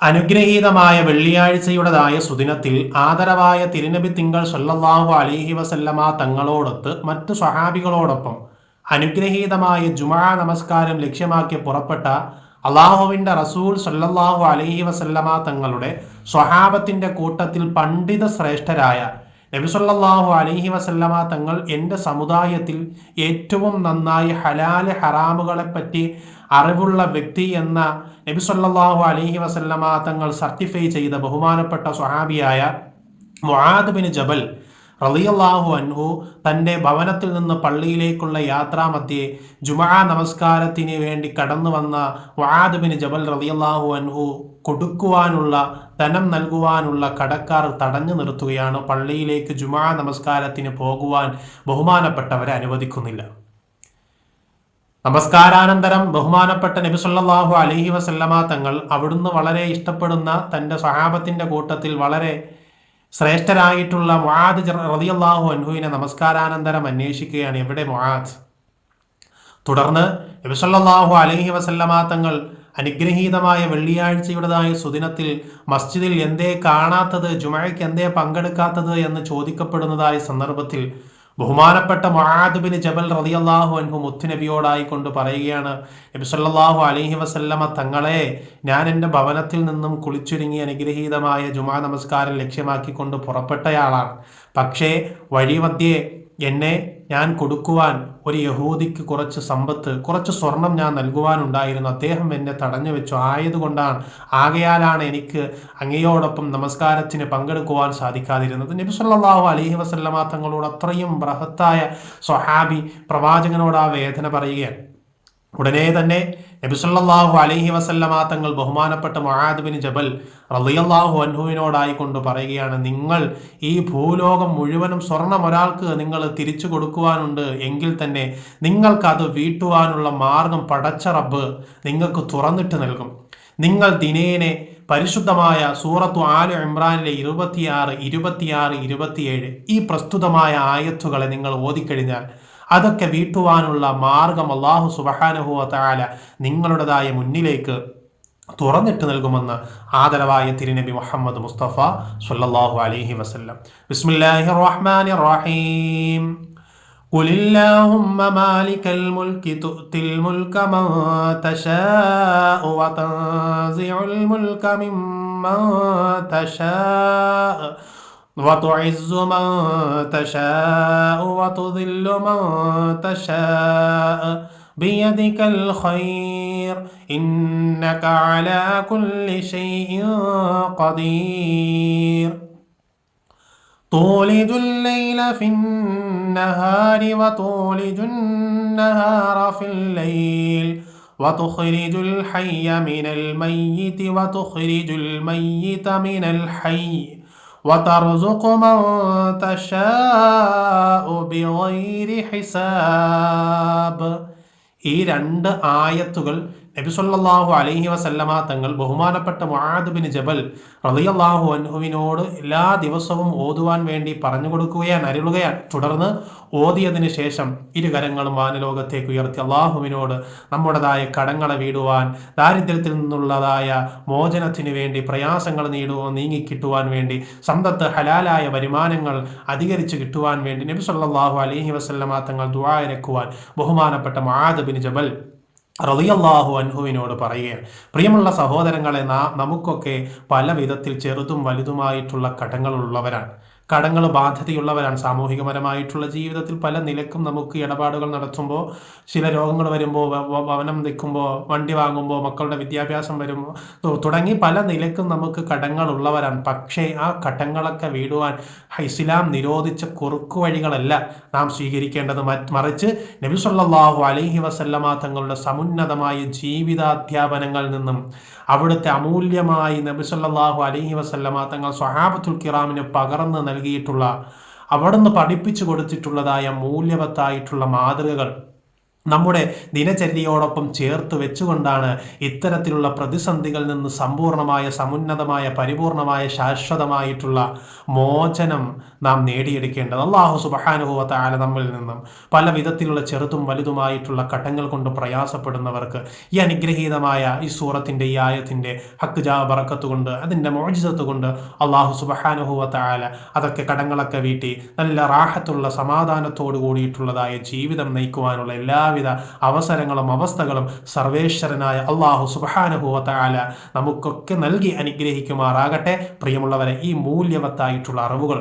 അനുഗ്രഹീതമായ വെള്ളിയാഴ്ചയുടേതായ സുദിനത്തിൽ ആദരവായ തിരുനബി തിങ്കൾ സല്ലല്ലാഹു അലൈഹി വസല്ലമ തങ്ങളോടൊത്ത് മറ്റു സ്വഹാബികളോടൊപ്പം അനുഗ്രഹീതമായ ജുമാ നമസ്കാരം ലക്ഷ്യമാക്കി പുറപ്പെട്ട അള്ളാഹുവിന്റെ റസൂൽ സല്ലല്ലാഹു അലൈഹി വസല്ലമ തങ്ങളുടെ സ്വഹാബത്തിന്റെ കൂട്ടത്തിൽ പണ്ഡിത ശ്രേഷ്ഠരായ നബി സല്ലല്ലാഹു അലൈഹി വസല്ലമ തങ്ങൾ എന്റെ സമുദായത്തിൽ ഏറ്റവും നന്നായി ഹലാൽ ഹറാമുകളെ പറ്റി അറിവുള്ള വ്യക്തി എന്ന നബി സല്ലല്ലാഹു അലൈഹി വസല്ലമ തങ്ങൾ സർട്ടിഫൈ ചെയ്ത ബഹുമാനപ്പെട്ട സ്വഹാബിയായ മുഹാദ് ബിൻ ജബൽ റളിയല്ലാഹു അൻഹു തന്റെ ഭവനത്തിൽ നിന്ന് പള്ളിയിലേക്കുള്ള യാത്രാമധ്യേ ജുമാ നമസ്കാരത്തിന് വേണ്ടി കടന്നു വന്ന ബിൻ ജബൽ റളിയല്ലാഹു അൻഹു കൊടുക്കുവാനുള്ള ധനം നൽകുവാനുള്ള കടക്കാർ തടഞ്ഞു നിർത്തുകയാണ്. പള്ളിയിലേക്ക് ജുമാ നമസ്കാരത്തിന് പോകുവാൻ ബഹുമാനപ്പെട്ടവരെ അനുവദിക്കുന്നില്ല. നമസ്കാരാനന്തരം ബഹുമാനപ്പെട്ട നബി സല്ലല്ലാഹു അലൈഹി വസല്ലമ തങ്ങൾ അവിടുന്ന് വളരെ ഇഷ്ടപ്പെടുന്ന തന്റെ സഹാബത്തിന്റെ കൂട്ടത്തിൽ വളരെ ശ്രേഷ്ഠരായിട്ടുള്ള മുഹാദ് റളിയല്ലാഹു അൻഹുവിനെ നമസ്കാരാനന്തരം അന്വേഷിക്കുകയാണ് എവിടെ മുഹാദ് തുടർന്ന് നബി അലഹി അലൈഹി വസല്ലമ തങ്ങൾ അനുഗ്രഹീതമായ വെള്ളിയാഴ്ചയുടേതായ സുദിനത്തിൽ മസ്ജിദിൽ എന്തേ കാണാത്തത് ജുമഴയ്ക്ക് എന്തേ പങ്കെടുക്കാത്തത് എന്ന് ചോദിക്കപ്പെടുന്നതായ സന്ദർഭത്തിൽ ബഹുമാനപ്പെട്ട മൊഹാദ് ജബൽ റളിയല്ലാഹു അൻഹു മുത്തുനബിയോടായി കൊണ്ട് പറയുകയാണ് നബി അലഹി അലൈഹി വസല്ലമ തങ്ങളെ ഞാൻ എന്റെ ഭവനത്തിൽ നിന്നും കുളിച്ചൊരുങ്ങി അനുഗ്രഹീതമായ ജുമാ നമസ്കാരം ലക്ഷ്യമാക്കിക്കൊണ്ട് പുറപ്പെട്ടയാളാണ്. പക്ഷേ വഴിമധ്യേ എന്നെ ഞാൻ കൊടുക്കുവാൻ ഒരു യഹൂദിക്ക് കുറച്ച് സമ്പത്ത് കുറച്ച് സ്വർണം ഞാൻ നൽകുവാനുണ്ടായിരുന്നു. അദ്ദേഹം എന്നെ തടഞ്ഞു വെച്ചു. ആയതുകൊണ്ടാണ് ആകയാലാണ് എനിക്ക് അങ്ങയോടൊപ്പം നമസ്കാരത്തിന് പങ്കെടുക്കുവാൻ സാധിക്കാതിരുന്നത്. നബി സല്ലല്ലാഹു അലൈഹി വസല്ലമ തങ്ങളോട് അത്രയും ബൃഹത്തായ സ്വഹാബി പ്രവാചകനോട് ആ വേദന പറയുകയാണ്. ഉടനെ തന്നെ നബിസല്ലാഹു അലഹി വസല്ലമ തങ്ങൾ ബഹുമാനപ്പെട്ട മൊഹാദ്ബിൻ ജബൽ റളിയല്ലാഹു അൻഹുവിനോടായി കൊണ്ട് പറയുകയാണ് നിങ്ങൾ ഈ ഭൂലോകം മുഴുവനും സ്വർണം ഒരാൾക്ക് നിങ്ങൾ തിരിച്ചു കൊടുക്കുവാനുണ്ട് എങ്കിൽ തന്നെ നിങ്ങൾക്കത് വീട്ടുവാനുള്ള മാർഗം പടച്ച റബ്ബ് നിങ്ങൾക്ക് തുറന്നിട്ട് നൽകും. നിങ്ങൾ ദിനേനെ പരിശുദ്ധമായ സൂറത്തു ആലു ഇമ്രാനിലെ ഇരുപത്തിയാറ് ഇരുപത്തിയാറ് ഇരുപത്തിയേഴ് ഈ പ്രസ്തുതമായ ആയത്തുകളെ നിങ്ങൾ ഓതിക്കഴിഞ്ഞാൽ അതൊക്കെ വീട്ടുവാനുള്ള മാർഗം അള്ളാഹു സുബഹാനഹുവ താല നിങ്ങളുടേതായ മുന്നിലേക്ക് തുറന്നിട്ട് നൽകുമെന്ന് ആദരവായ തിരുനബി മുഹമ്മദ് മുസ്തഫ സല്ലല്ലാഹു അലൈഹി വസല്ലം ബിസ്മില്ലാഹിർ റഹ്മാനിർ റഹീം قل اللهم مالك الملك تؤتي الملك من تشاء وتنزع الملك ممن تشاء وتعز من تشاء وتذل من تشاء بيدك الخير. إنك على كل شيء قدير. تولج الليل في النهار وتولج النهار في الليل. وتخرج الحي من الميت وتخرج الميت من الحي. وترزق من تشاء بغير حساب ഈ രണ്ട് ആയത്തുകൾ നബി സല്ലല്ലാഹു അലൈഹി വസല്ലമ തങ്ങൾ ബഹുമാനപ്പെട്ട മുഹാദുബിൻ ബിൻ ജബൽ റളിയല്ലാഹു അൻഹുവിനോട് എല്ലാ ദിവസവും ഓതുവാൻ വേണ്ടി പറഞ്ഞു കൊടുക്കുകയാണ് അരുളുകയാണ്. തുടർന്ന് ഓതിയതിനു ശേഷം ഇരുകരങ്ങളും വാനലോകത്തേക്ക് ഉയർത്തി അള്ളാഹുവിനോട് നമ്മുടേതായ കടങ്ങളെ വീടുവാൻ ദാരിദ്ര്യത്തിൽ നിന്നുള്ളതായ മോചനത്തിന് വേണ്ടി പ്രയാസങ്ങൾ നീടുവാൻ നീങ്ങിക്കിട്ടുവാൻ വേണ്ടി സമ്പത്ത് ഹലാലായ വരുമാനങ്ങൾ അധികരിച്ച് കിട്ടുവാൻ വേണ്ടി നബി സല്ലല്ലാഹു അലൈഹി വസല്ലമ തങ്ങൾ ദുആ ഇറക്കുവാൻ ബഹുമാനപ്പെട്ട മഹാദബിൻ ബിൻ ജബൽ റളിയല്ലാഹു അൻഹുവിനോട് പറയുകയാണ്. പ്രിയമുള്ള സഹോദരങ്ങളെ നാ നമുക്കൊക്കെ പല വിധത്തിൽ ചെറുതും വലുതുമായിട്ടുള്ള കടങ്ങളുള്ളവരാണ്. കടങ്ങൾ ബാധ്യതയുള്ളവരാണ്. സാമൂഹികപരമായിട്ടുള്ള ജീവിതത്തിൽ പല നിലക്കും നമുക്ക് ഇടപാടുകൾ നടത്തുമ്പോൾ ചില രോഗങ്ങൾ വരുമ്പോൾ ഭവനം നിൽക്കുമ്പോൾ വണ്ടി വാങ്ങുമ്പോൾ മക്കളുടെ വിദ്യാഭ്യാസം വരുമ്പോൾ തുടങ്ങി പല നിലക്കും നമുക്ക് കടങ്ങളുള്ളവരാണ്. പക്ഷേ ആ കടങ്ങളൊക്കെ വീടുവാൻ ഇസ്ലാം നിരോധിച്ച കുറുക്കു വഴികളല്ല നാം സ്വീകരിക്കേണ്ടത്. മറിച്ച് നബി സല്ലല്ലാഹു അലൈഹി വസല്ലമ തങ്ങളുടെ സമുന്നതമായ ജീവിതാധ്യാപനങ്ങളിൽ നിന്നും അവിടുത്തെ അമൂല്യമായി നബി സല്ലല്ലാഹു അലൈഹി വസല്ലമ തങ്ങൾ സ്വഹാബത്തുൽ കിറാമിന് പകർന്ന് നൽകിയിട്ടുള്ള അവിടുന്ന് പഠിപ്പിച്ചു കൊടുത്തിട്ടുള്ളതായ മൂല്യവത്തായിട്ടുള്ള മാതൃകകൾ. നമ്മുടെ ദിനചര്യയോടൊപ്പം ചേർത്ത് വെച്ചുകൊണ്ടാണ് ഇത്തരത്തിലുള്ള പ്രതിസന്ധികളിൽ നിന്ന് സമ്പൂർണമായ സമുന്നതമായ പരിപൂർണമായ ശാശ്വതമായിട്ടുള്ള മോചനം നാം നേടിയെടുക്കേണ്ടത്. അള്ളാഹു സുബഹാനുഭവത്തെ ആല നമ്മിൽ നിന്നും പല വിധത്തിലുള്ള ചെറുതും വലുതുമായിട്ടുള്ള ഘട്ടങ്ങൾ കൊണ്ട് പ്രയാസപ്പെടുന്നവർക്ക് ഈ അനുഗ്രഹീതമായ ഈ സൂറത്തിന്റെ ഈ ആയത്തിന്റെ ഹക്ക് ജാ ബറക്കത്ത് കൊണ്ട് അതിന്റെ മോചിതത്ത് കൊണ്ട് അള്ളാഹു സുബഹാനുഭവത്തെ ആല അതൊക്കെ കടങ്ങളൊക്കെ വീട്ടി നല്ല റാഹത്തുള്ള സമാധാനത്തോടു കൂടിയിട്ടുള്ളതായ ജീവിതം നയിക്കുവാനുള്ള എല്ലാ എല്ലാവിധ അവസരങ്ങളും അവസ്ഥകളും സർവേശ്വരനായ അള്ളാഹു സുബാനുഭൂവത്തായ നമുക്കൊക്കെ നൽകി അനുഗ്രഹിക്കുമാറാകട്ടെ. പ്രിയമുള്ളവരെ ഈ മൂല്യവത്തായിട്ടുള്ള അറിവുകൾ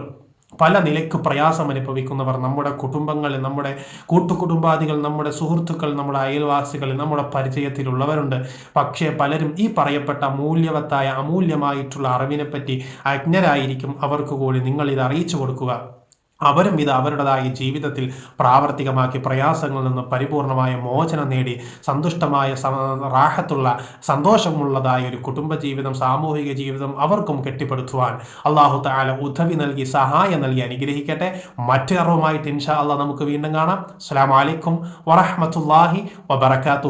പല നിലയ്ക്ക് പ്രയാസം അനുഭവിക്കുന്നവർ നമ്മുടെ കുടുംബങ്ങളിൽ നമ്മുടെ കൂട്ടുകുടുംബാദികൾ നമ്മുടെ സുഹൃത്തുക്കൾ നമ്മുടെ അയൽവാസികൾ നമ്മുടെ പരിചയത്തിലുള്ളവരുണ്ട്. പക്ഷേ പലരും ഈ പറയപ്പെട്ട മൂല്യവത്തായ അമൂല്യമായിട്ടുള്ള അറിവിനെപ്പറ്റി അജ്ഞരായിരിക്കും. അവർക്ക് കൂടി നിങ്ങൾ ഇത് അറിയിച്ചു കൊടുക്കുക. അവരും ഇത് അവരുടേതായ ജീവിതത്തിൽ പ്രാവർത്തികമാക്കി പ്രയാസങ്ങളിൽ നിന്ന് പരിപൂർണമായ മോചനം നേടി സന്തുഷ്ടമായ റാഹത്തുള്ള സന്തോഷമുള്ളതായ ഒരു കുടുംബജീവിതം സാമൂഹിക ജീവിതം അവർക്കും കെട്ടിപ്പടുത്തുവാൻ അള്ളാഹു താല ഉദവി നൽകി സഹായം നൽകി അനുഗ്രഹിക്കട്ടെ. മറ്റു അറിവുമായിട്ട് ഇൻഷാ അള്ളാഹ് നമുക്ക് വീണ്ടും കാണാം. അസ്സാം വലൈക്കും വറഹമത്തല്ലാഹി വബർക്കാത്തു